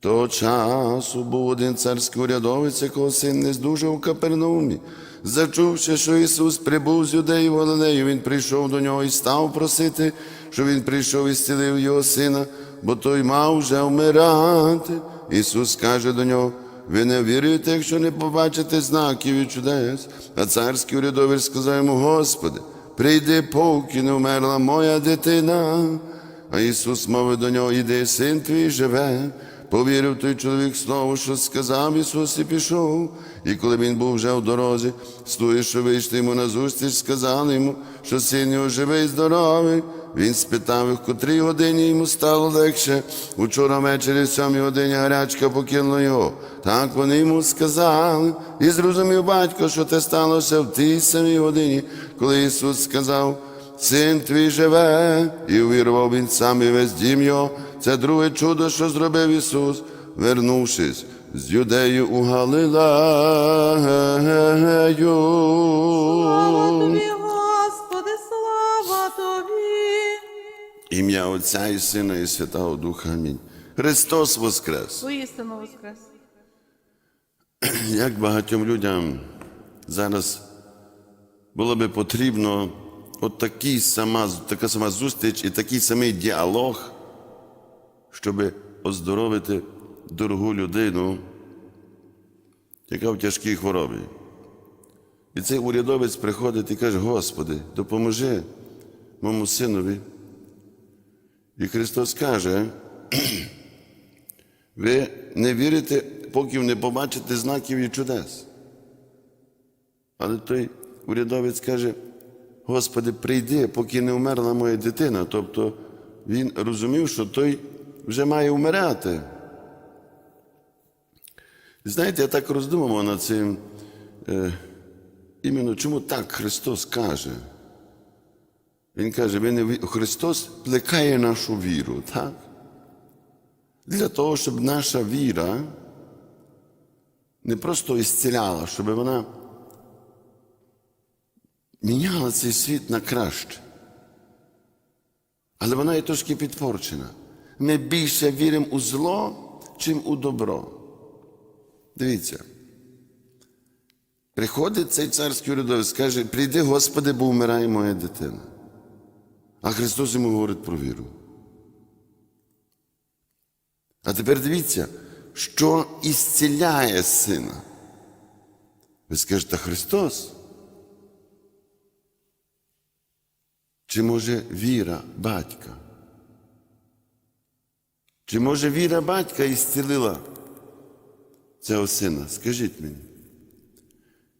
Того часу був один царський урядовець, якого син не здужав у Капернаумі. Зачувши, що Ісус прибув з юдеї в Галилею, він прийшов до нього і став просити, щоб він прийшов і зцілив його сина, бо той мав вже вмирати. Ісус каже до нього: ви не віруєте, якщо не побачите знаків і чудес. А царський урядовець сказав йому: Господи, прийди, поки не вмерла моя дитина. А Ісус мовив до нього, іди, син твій живе. Повірив той чоловік слово, що сказав Ісус, і пішов. І коли він був вже в дорозі, стої, що вийшли йому назустріч, сказали йому, що син його живий, здоровий. Він спитав, в котрій годині йому стало легше. Учора ввечері, в сьомій годині гарячка покинула його. Так вони йому сказали. І зрозумів батько, що те сталося в тій самій годині, коли Ісус сказав. Син твій живе, і увірував він сам і весь дім його. Це друге чудо, що зробив Ісус, вернувшись з юдею у Галилею. Слава тобі, Господи, слава тобі. Ім'я Отця і Сина, і Святого Духа. Амінь. Христос Воскрес! Воістину воскрес. Як багатьом людям зараз було би потрібно от сама, така сама зустріч і такий самий діалог, щоб оздоровити дорогу людину, яка в тяжкій хворобі. І цей урядовець приходить і каже: Господи, допоможи моєму синові. І Христос каже, ви не вірите, поки не побачите знаків і чудес. Але той урядовець каже, Господи, прийди, поки не вмерла моя дитина. Тобто він розумів, що той вже має вмирати. Знаєте, я так роздумав над цим. Е, іменно чому так Христос каже? Він каже, ви Христос плекає нашу віру, так? Для того, щоб наша віра не просто ісціляла, щоб вона міняла цей світ на краще. Але вона є трошки підпорчена. Ми більше віримо у зло, чим у добро. Дивіться. Приходить цей царський урядовець, каже, прийди, Господи, бо вмирає моя дитина. А Христос йому говорить про віру. А тепер дивіться, що ісціляє сина. Ви скажете, Христос? Чи може віра батька? Чи може віра батька ісцілила цього сина? Скажіть мені.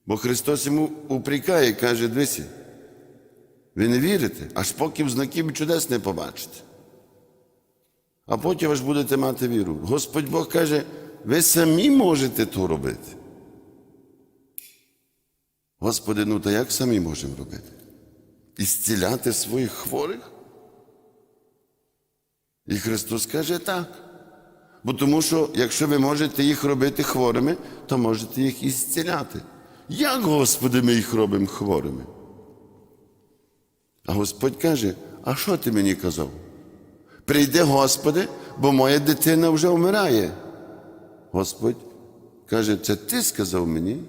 Бо Христос йому упрікає і каже, дивися, ви не вірите, аж поки в знаків чудес не побачите. А потім аж будете мати віру. Господь Бог каже, ви самі можете то робити. Господи, ну та як самі можемо робити? Ісціляти своїх хворих? І Христос каже так. Бо тому що, якщо ви можете їх робити хворими, то можете їх і зціляти. Як, Господи, ми їх робимо хворими? А Господь каже: а що ти мені казав? Прийди, Господи, бо моя дитина вже вмирає. Господь каже, це ти сказав мені,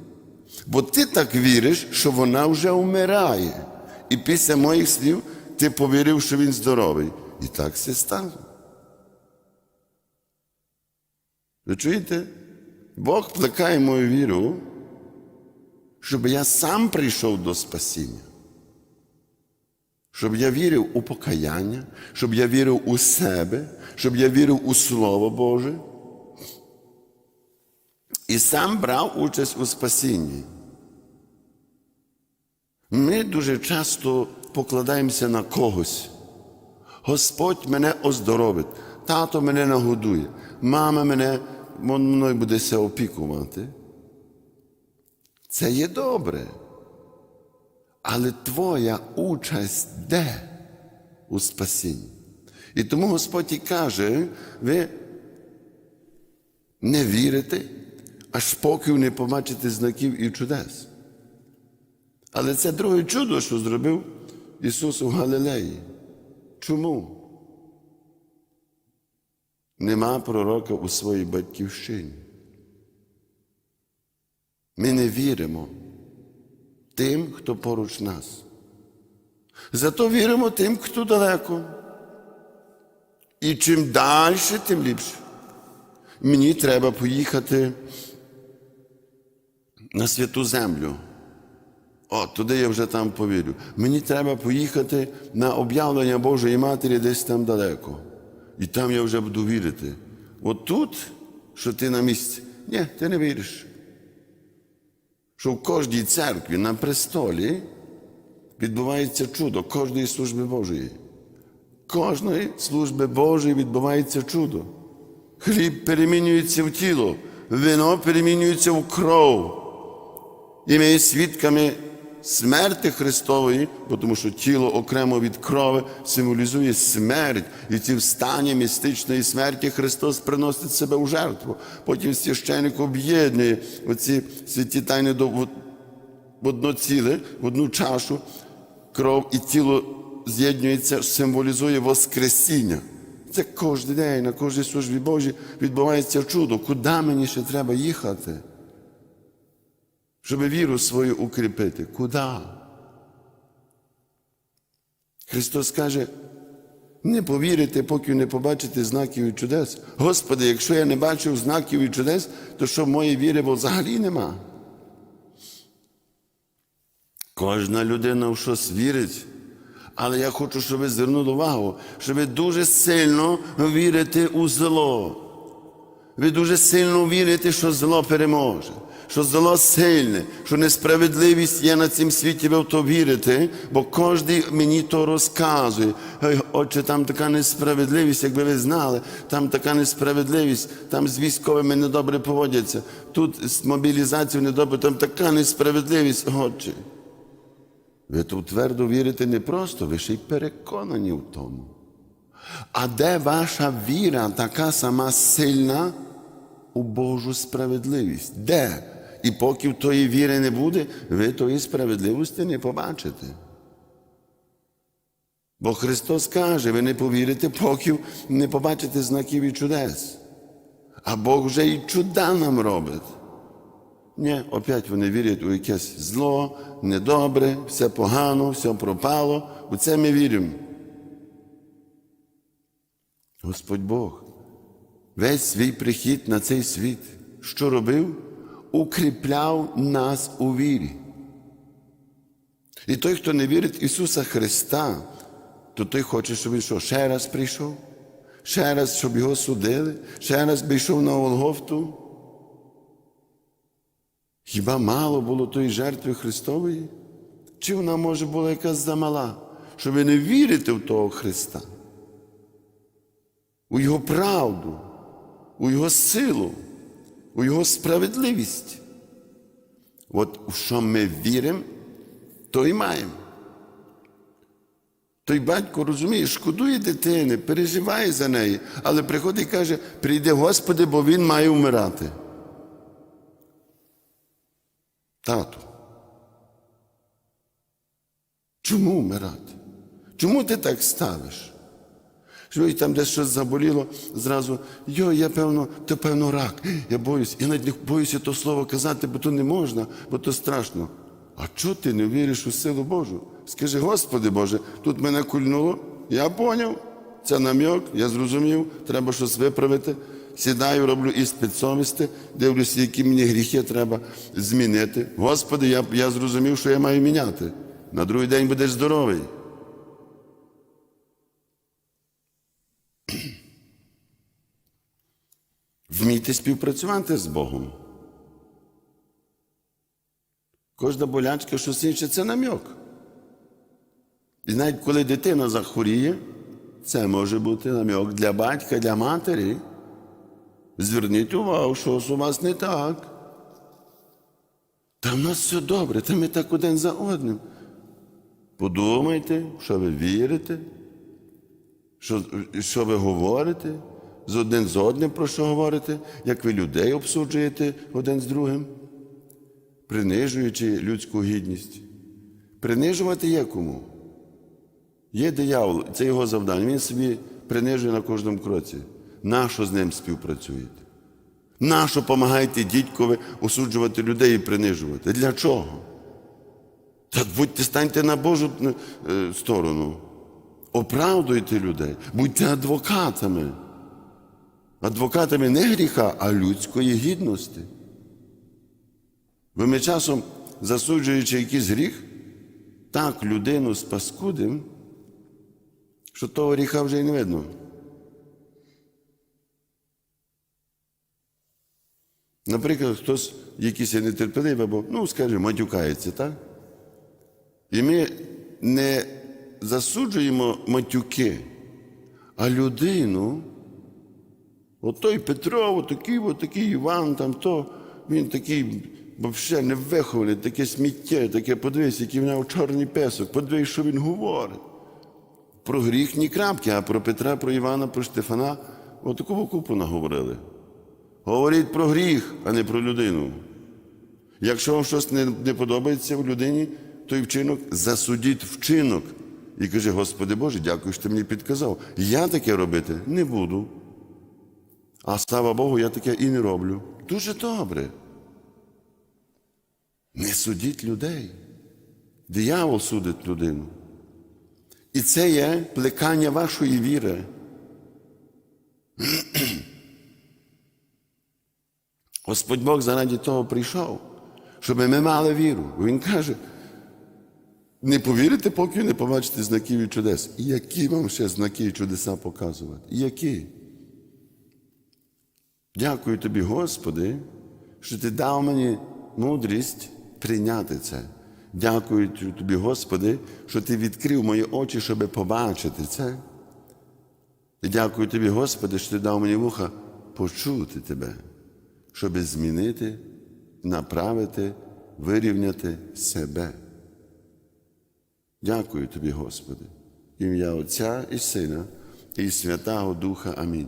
бо ти так віриш, що вона вже вмирає. І після моїх слів ти повірив, що він здоровий. І так все стало. Ви чуєте? Бог плекає мою віру, щоб я сам прийшов до спасіння. Щоб я вірив у покаяння, щоб я вірив у себе, щоб я вірив у Слово Боже. І сам брав участь у спасінні. Ми дуже часто покладаємося на когось. Господь мене оздоровить, тато мене нагодує, мама мене мною буде ся опікувати. Це є добре. Але твоя участь де у спасінні? І тому Господь і каже, ви не вірите, аж поки не побачите знаків і чудес. Але це друге чудо, що зробив Ісус у Галилеї. Чому? нема пророка у своїй батьківщині. Ми не віримо тим, хто поруч нас. Зато віримо тим, хто далеко. І чим далі, тим ліпше. Мені треба поїхати на святу землю. О, туди я вже там повірю. Мені треба поїхати на об'явлення Божої Матері десь там далеко. І там я вже буду вірити. От тут, що ти на місці, ні, ти не віриш. Що в кожній церкві на престолі відбувається чудо кожної служби Божої. Кожної служби Божої відбувається чудо. Хліб перемінюється в тіло, вино перемінюється в кров. І ми свідками смерти Христової, бо тому що тіло окремо від крови символізує смерть, і ці встані містичної смерті Христос приносить себе у жертву. Потім священик об'єднує оці святі тайни до в одно ціле, в одну чашу, кров і тіло з'єднується, символізує Воскресіння. Це кожен день, на кожній службі Божій відбувається чудо. Куди мені ще треба їхати? Щоб віру свою укріпити. Куди? Христос каже, не повірите, поки не побачите знаків і чудес. Господи, якщо я не бачив знаків і чудес, то що моєї віри взагалі нема? Кожна людина в щось вірить. Але я хочу, щоб ви звернули увагу, що ви дуже сильно вірите у зло. Ви дуже сильно вірите, що зло переможе, що зло сильне, що несправедливість є на цім світі, ви в то вірите, бо кожен мені то розказує. Отче, там така несправедливість, якби ви знали, там така несправедливість, там з військовими недобре поводяться, тут з мобілізацією недобре, там така несправедливість, Отче. Ви тут твердо вірите не просто, ви ще й переконані в тому. А де ваша віра така сама сильна у Божу справедливість? Де? І поки в тої віри не буде, ви тої справедливості не побачите. Бо Христос каже, ви не повірите, поки не побачите знаків і чудес. А Бог вже і чуда нам робить. Ні, опять вони вірять у якесь зло, недобре, все погано, все пропало. У це ми віримо. Господь Бог весь свій прихід на цей світ, що робив? Укріпляв нас у вірі. І той, хто не вірить Ісуса Христа, то той хоче, щоб він що, ще раз прийшов, ще раз, щоб його судили, ще раз би йшов на Голгофту. Хіба мало було тої жертви Христової? Чи вона може була якась замала, що не вірите в того Христа? У Його правду, у Його силу, у Його справедливість. От у що ми віримо, то і маємо. Той батько розуміє, шкодує дитини, переживає за неї, але приходить і каже: прийде Господи, бо він має вмирати. Тату. Чому вмирати? Чому ти так ставиш? Що і там десь щось заболіло, зразу, йо, я певно, то певно рак. Я боюсь. Я навіть не боюся то слово казати, бо то не можна, бо то страшно. А чого ти не віриш у силу Божу? Скажи, Господи Боже, тут мене кульнуло, я поняв, це нам'як, я зрозумів, треба щось виправити. Сідаю, роблю іспит совісти, дивлюся, які мені гріхи треба змінити. Господи, я, я зрозумів, що я маю міняти. На другий день будеш здоровий. Вмійте співпрацювати з Богом. Кожна болячка, щось інше, це нам'як. І навіть коли дитина захворіє, це може бути нам'як для батька, для матері. Зверніть увагу, щось у вас не так. Та в нас все добре, та ми так один за одним. Подумайте, що ви вірите, що, що ви говорите, з один з одним про що говорите, як ви людей обсуджуєте один з другим, принижуючи людську гідність. Принижувати є кому. Є диявол, це його завдання. Він собі принижує на кожному кроці. Нащо з ним співпрацюєте? Нащо допомагаєте дідькові осуджувати людей і принижувати? Для чого? Та будьте станьте на Божу е, сторону. Оправдуйте людей, будьте адвокатами. Адвокатами не гріха, а людської гідності. Бо ми часом, засуджуючи якийсь гріх, так людину спаскудим, що того гріха вже й не видно. Наприклад, хтось якийсь нетерпеливий або, ну, скажімо, матюкається, так? І ми не засуджуємо матюки, а людину. От той Петро, от такий, от такий Іван, там то, він такий взагалі не вихований, таке сміття, таке подивись, який в нього чорний песок, подивись, що він говорить. Про гріх ні крапки, а про Петра, про Івана, про Штефана отаку купу наговорили. Говоріть про гріх, а не про людину. Якщо вам щось не, не подобається в людині, той вчинок засудіть вчинок. І каже, Господи Боже, дякую, що ти мені підказав. Я таке робити не буду. А слава Богу, я таке і не роблю. Дуже добре. Не судіть людей. Диявол судить людину. І це є плекання вашої віри. Господь Бог заради того прийшов, щоб ми мали віру. Він каже, не повірите, поки не побачите знаків і чудес. І які вам ще знаки і чудеса показувати? І які? Дякую тобі, Господи, що ти дав мені мудрість прийняти це. Дякую тобі, Господи, що ти відкрив мої очі, щоб побачити це. І дякую тобі, Господи, що ти дав мені вуха почути тебе, щоб змінити, направити, вирівняти себе. Дякую тобі, Господи, ім'я Отця і Сина, і Святого Духа. Амінь.